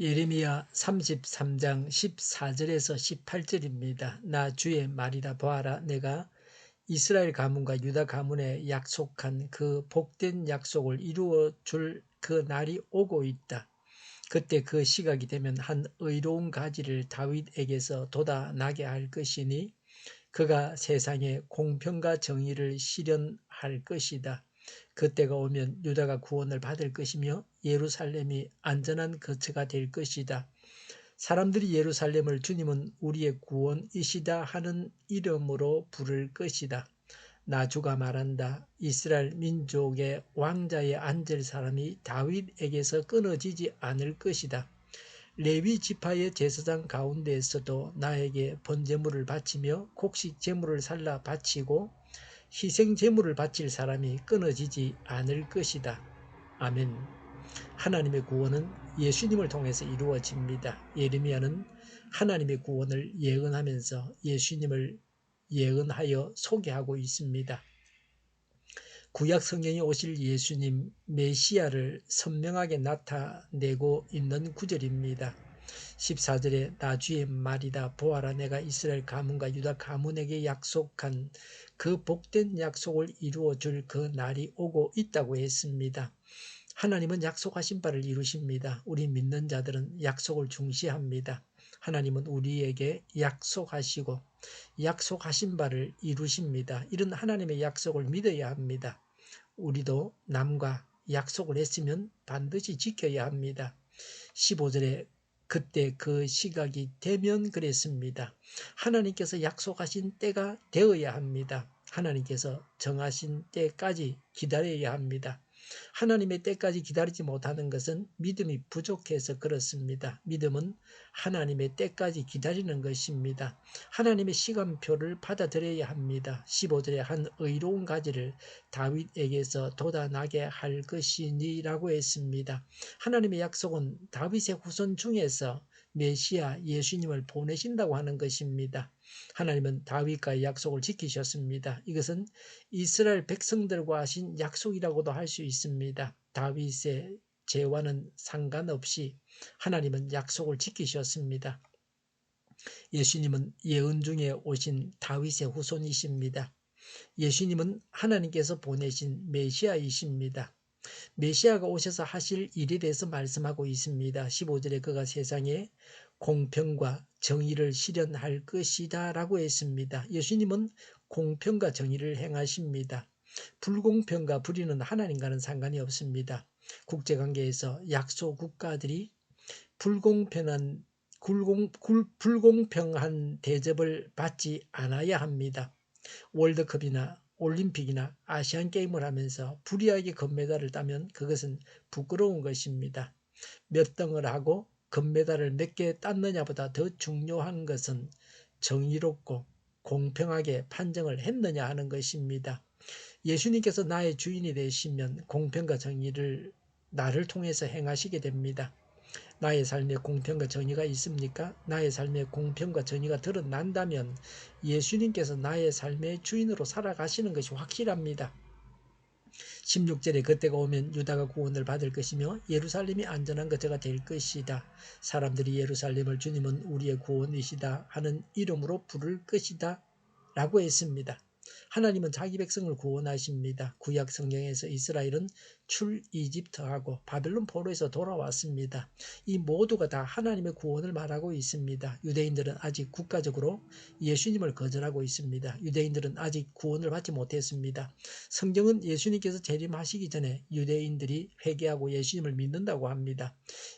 예레미야 33장 14절에서 18절입니다. 나 주의 말이라 보아라 내가 이스라엘 가문과 유다 가문에 약속한 그 복된 약속을 이루어 줄 그 날이 오고 있다. 그때 그 시각이 되면 한 의로운 가지를 다윗에게서 돋아나게 할 것이니 그가 세상에 공평과 정의를 실현할 것이다. 그때가 오면 유다가 구원을 받을 것이며 예루살렘이 안전한 거처가 될 것이다. 사람들이 예루살렘을 주님은 우리의 구원이시다 하는 이름으로 부를 것이다. 나 주가 말한다. 이스라엘 민족의 왕자에 앉을 사람이 다윗에게서 끊어지지 않을 것이다. 레위 지파의 제사장 가운데에서도 나에게 번제물을 바치며 곡식 제물을 살라 바치고 희생 제물을 바칠 사람이 끊어지지 않을 것이다. 아멘. 하나님의 구원은 예수님을 통해서 이루어집니다. 예레미야는 하나님의 구원을 예언하면서 예수님을 예언하여 소개하고 있습니다. 구약 성경에 오실 예수님 메시아를 선명하게 나타내고 있는 구절입니다. 14절에 나주의 말이다 보아라 내가 이스라엘 가문과 유다 가문에게 약속한 그 복된 약속을 이루어 줄 그 날이 오고 있다고 했습니다. 하나님은 약속하신 바를 이루십니다. 우리 믿는 자들은 약속을 중시합니다. 하나님은 우리에게 약속하시고 약속하신 바를 이루십니다. 이런 하나님의 약속을 믿어야 합니다. 우리도 남과 약속을 했으면 반드시 지켜야 합니다. 15절에 그때 그 시각이 되면 그랬습니다. 하나님께서 약속하신 때가 되어야 합니다. 하나님께서 정하신 때까지 기다려야 합니다. 하나님의 때까지 기다리지 못하는 것은 믿음이 부족해서 그렇습니다. 믿음은 하나님의 때까지 기다리는 것입니다. 하나님의 시간표를 받아들여야 합니다. 15절에 한 의로운 가지를 다윗에게서 돋아나게 할 것이니라고 했습니다. 하나님의 약속은 다윗의 후손 중에서 메시아 예수님을 보내신다고 하는 것입니다. 하나님은 다윗과의 약속을 지키셨습니다. 이것은 이스라엘 백성들과 하신 약속이라고도 할 수 있습니다. 다윗의 죄와는 상관없이 하나님은 약속을 지키셨습니다. 예수님은 예언 중에 오신 다윗의 후손이십니다. 예수님은 하나님께서 보내신 메시아이십니다. 메시아가 오셔서 하실 일에 대해서 말씀하고 있습니다. 15절에 그가 세상에 공평과 정의를 실현할 것이다 라고 했습니다. 예수님은 공평과 정의를 행하십니다. 불공평과 불의는 하나님과는 상관이 없습니다. 국제관계에서 약소 국가들이 불공평한 굴공, 굴, 불공평한 대접을 받지 않아야 합니다. 월드컵이나 올림픽이나 아시안 게임을 하면서 불이하게 금메달을 따면 그것은 부끄러운 것입니다. 몇 등을 하고 금메달을 몇 개 땄느냐보다 더 중요한 것은 정의롭고 공평하게 판정을 했느냐 하는 것입니다. 예수님께서 나의 주인이 되시면 공평과 정의를 나를 통해서 행하시게 됩니다. 나의 삶에 공평과 정의가 있습니까? 나의 삶에 공평과 정의가 드러난다면 예수님께서 나의 삶의 주인으로 살아가시는 것이 확실합니다. 16절에 그때가 오면 유다가 구원을 받을 것이며 예루살렘이 안전한 거처가 될 것이다. 사람들이 예루살렘을 주님은 우리의 구원이시다 하는 이름으로 부를 것이다. 라고 했습니다. 하나님은 자기 백성을 구원하십니다. 구약 성경에서 이스라엘은 출 이집트하고 바벨론 포로에서 돌아왔습니다. 이 모두가 다 하나님의 구원을 말하고 있습니다. 유대인들은 아직 국가적으로 예수님을 거절하고 있습니다. 유대인들은 아직 구원을 받지 못했습니다. 성경은 예수님께서 재림하시기 전에 유대인들이 회개하고 예수님을 믿는다고 합니다.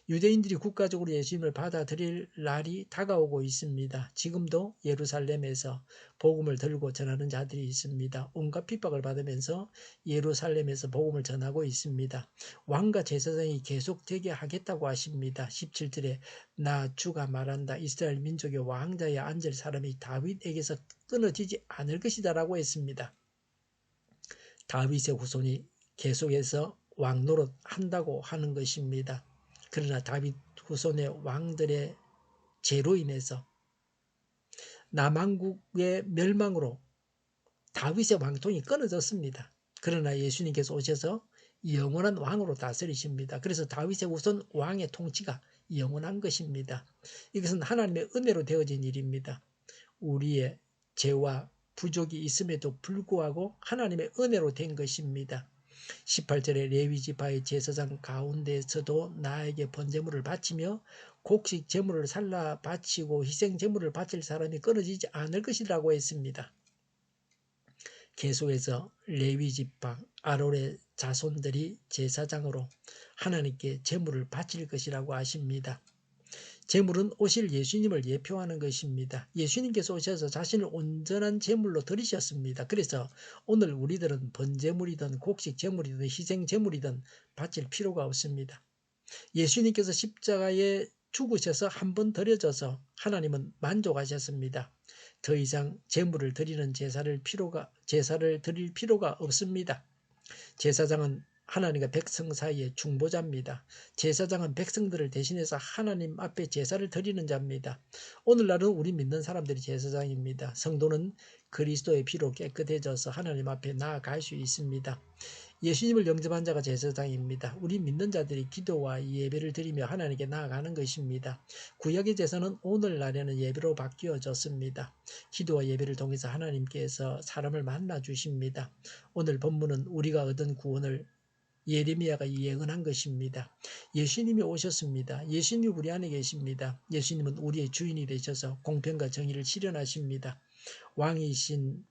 유대인들이 국가적으로 예수님을 받아들일 날이 다가오고 있습니다. 지금도 예루살렘에서 복음을 들고 전하는 자들이 있습니다. 온갖 핍박을 받으면서 예루살렘에서 복음을 전하고 있습니다. 있습니다. 왕과 제사장이 계속되게 하겠다고 하십니다. 17절에 나 주가 말한다. 이스라엘 민족의 왕자에 앉을 사람이 다윗에게서 끊어지지 않을 것이다 라고 했습니다. 다윗의 후손이 계속해서 왕노릇 한다고 하는 것입니다. 그러나 다윗 후손의 왕들의 죄로 인해서 남한국의 멸망으로 다윗의 왕통이 끊어졌습니다. 그러나 예수님께서 오셔서 영원한 왕으로 다스리십니다. 그래서 다윗의 우선 왕의 통치가 영원한 것입니다. 이것은 하나님의 은혜로 되어진 일입니다. 우리의 죄와 부족이 있음에도 불구하고 하나님의 은혜로 된 것입니다. 18절에 레위지파의 제사장 가운데서도 나에게 번제물을 바치며 곡식 제물을 살라 바치고 희생 제물을 바칠 사람이 끊어지지 않을 것이라고 했습니다. 계속해서 레위지파 아론의 자손들이 제사장으로 하나님께 제물을 바칠 것이라고 하십니다. 제물은 오실 예수님을 예표하는 것입니다. 예수님께서 오셔서 자신을 온전한 제물로 드리셨습니다. 그래서 오늘 우리들은 번제물이든 곡식 제물이든 희생 제물이든 바칠 필요가 없습니다. 예수님께서 십자가에 죽으셔서 한 번 드려져서 하나님은 만족하셨습니다. 더 이상 제물을 드리는 제사를 필요가 제사를 드릴 필요가 없습니다. 제사장은 하나님과 백성 사이의 중보자입니다. 제사장은 백성들을 대신해서 하나님 앞에 제사를 드리는 자입니다. 오늘날은 우리 믿는 사람들이 제사장입니다. 성도는 그리스도의 피로 깨끗해져서 하나님 앞에 나아갈 수 있습니다. 예수님을 영접한 자가 제사장입니다. 우리 믿는 자들이 기도와 예배를 드리며 하나님께 나아가는 것입니다. 구약의 제사는 오늘날에는 예배로 바뀌어졌습니다. 기도와 예배를 통해서 하나님께서 사람을 만나 주십니다. 오늘 본문은 우리가 얻은 구원을 예레미야가 예언한 것입니다. 예수님이 오셨습니다. 예수님이 우리 안에 계십니다. 예수님은 우리의 주인이 되셔서 공평과 정의를 실현하십니다. 왕이신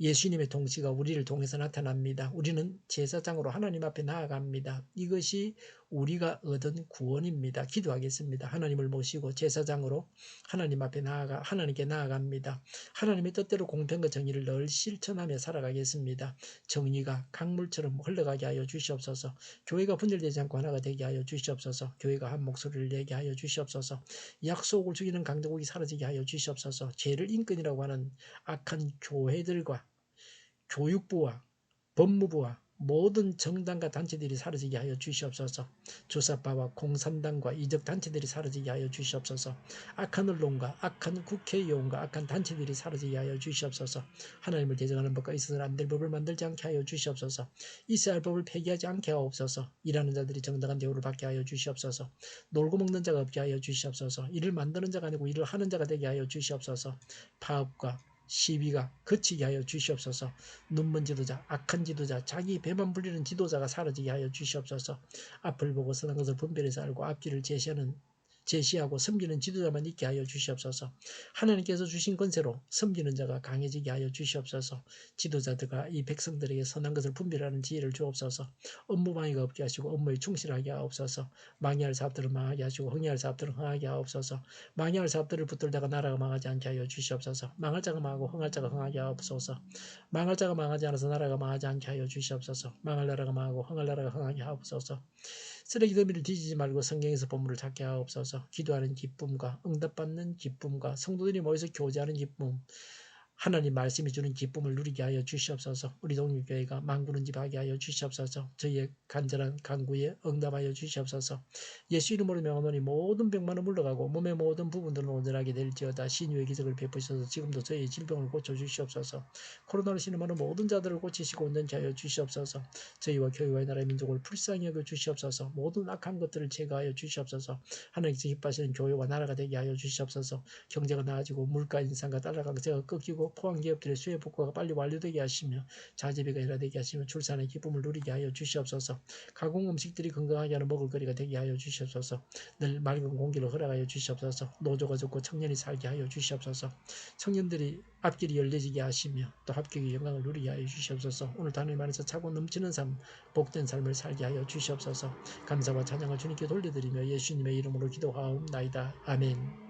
예수님의 통치가 우리를 통해서 나타납니다. 우리는 제사장으로 하나님 앞에 나아갑니다. 이것이 우리가 얻은 구원입니다. 기도하겠습니다. 하나님을 모시고 제사장으로 하나님 앞에 나아가 하나님께 나아갑니다. 하나님의 뜻대로 공평과 정의를 늘 실천하며 살아가겠습니다. 정의가 강물처럼 흘러가게 하여 주시옵소서. 교회가 분열되지 않고 하나가 되게 하여 주시옵소서. 교회가 한 목소리를 내게 하여 주시옵소서. 약속을 죽이는 강도국이 사라지게 하여 주시옵소서. 죄를 인권이라고 하는 악한 교회들과 교육부와 법무부와 모든 정당과 단체들이 사라지게 하여 주시옵소서. 조사파와 공산당과 이적 단체들이 사라지게 하여 주시옵소서. 악한 언론과 악한 국회의원과 악한 단체들이 사라지게 하여 주시옵소서. 하나님을 대적하는 법과 있어서는 안 될 법을 만들지 않게 하여 주시옵소서. 할 법을 폐기하지 않게 하옵소서. 일하는 자들이 정당한 대우를 받게 하여 주시옵소서. 놀고 먹는 자가 없게 하여 주시옵소서. 일을 만드는 자가 아니고 일을 하는 자가 되게 하여 주시옵소서. 파업과 시비가 그치게 하여 주시옵소서. 눈먼 지도자, 악한 지도자, 자기 배만 불리는 지도자가 사라지게 하여 주시옵소서. 앞을 보고 선한 것을 분별해서 알고 앞길을 제시하는 제시하고 섬기는 지도자만 있게 하여 주시옵소서. 하나님께서 주신 권세로 섬기는 자가 강해지게 하여 주시옵소서. 지도자들과 이 백성들에게 선한 것을 분별하는 지혜를 주옵소서. 업무 방해가 없게 하시고 업무에 충실하게 하옵소서. 망해할 사업들을 망하게 하시고 흥해할 사업들을 흥하게 하옵소서. 망해할 사업들을 붙들다가 나라가 망하지 않게 하여 주시옵소서. 망할 자가 망하고 흥할 자가 흥하게 하옵소서. 망할 자가 망하지 않아서 나라가 망하지 않게 하여 주시옵소서. 망할 나라가 망하고 흥할 나라가 흥하게 하옵소서. 쓰레기 더미를 뒤지지 말고 성경에서 본문을 찾게 하옵소서. 기도하는 기쁨과 응답받는 기쁨과 성도들이 모여서 교제하는 기쁨 하나님 말씀이 주는 기쁨을 누리게 하여 주시옵소서. 우리 동일교회가 망구는 집 하게 하여 주시옵소서. 저희의 간절한 간구에 응답하여 주시옵소서. 예수 이름으로 명하노니 모든 병만은 물러가고 몸의 모든 부분들은 온전하게 될지어다. 신유의 기적을 베푸셔서 지금도 저희의 질병을 고쳐 주시옵소서. 코로나로 신음하는 모든 자들을 고치시고 온전케 하여 주시옵소서. 저희와 교회와 나라의 민족을 불쌍히 여겨 주시옵소서. 모든 악한 것들을 제거하여 주시옵소서. 하나님께서 기뻐하시는 교회와 나라가 되게 하여 주시옵소서. 경제가 나아지고 물가 인상과 달러 강세가 꺾이고 포항 기업들의 수해 복구가 빨리 완료되게 하시며 자재비가 일화되게 하시며 출산의 기쁨을 누리게 하여 주시옵소서. 가공 음식들이 건강하게 하는 먹을거리가 되게 하여 주시옵소서. 늘 맑은 공기를 허락하여 주시옵소서. 노조가 좋고 청년이 살게 하여 주시옵소서. 청년들이 앞길이 열려지게 하시며 또 합격의 영광을 누리게 하여 주시옵소서. 오늘 하나님 안에서 차고 넘치는 삶, 복된 삶을 살게 하여 주시옵소서. 감사와 찬양을 주님께 돌려드리며 예수님의 이름으로 기도하옵나이다. 아멘.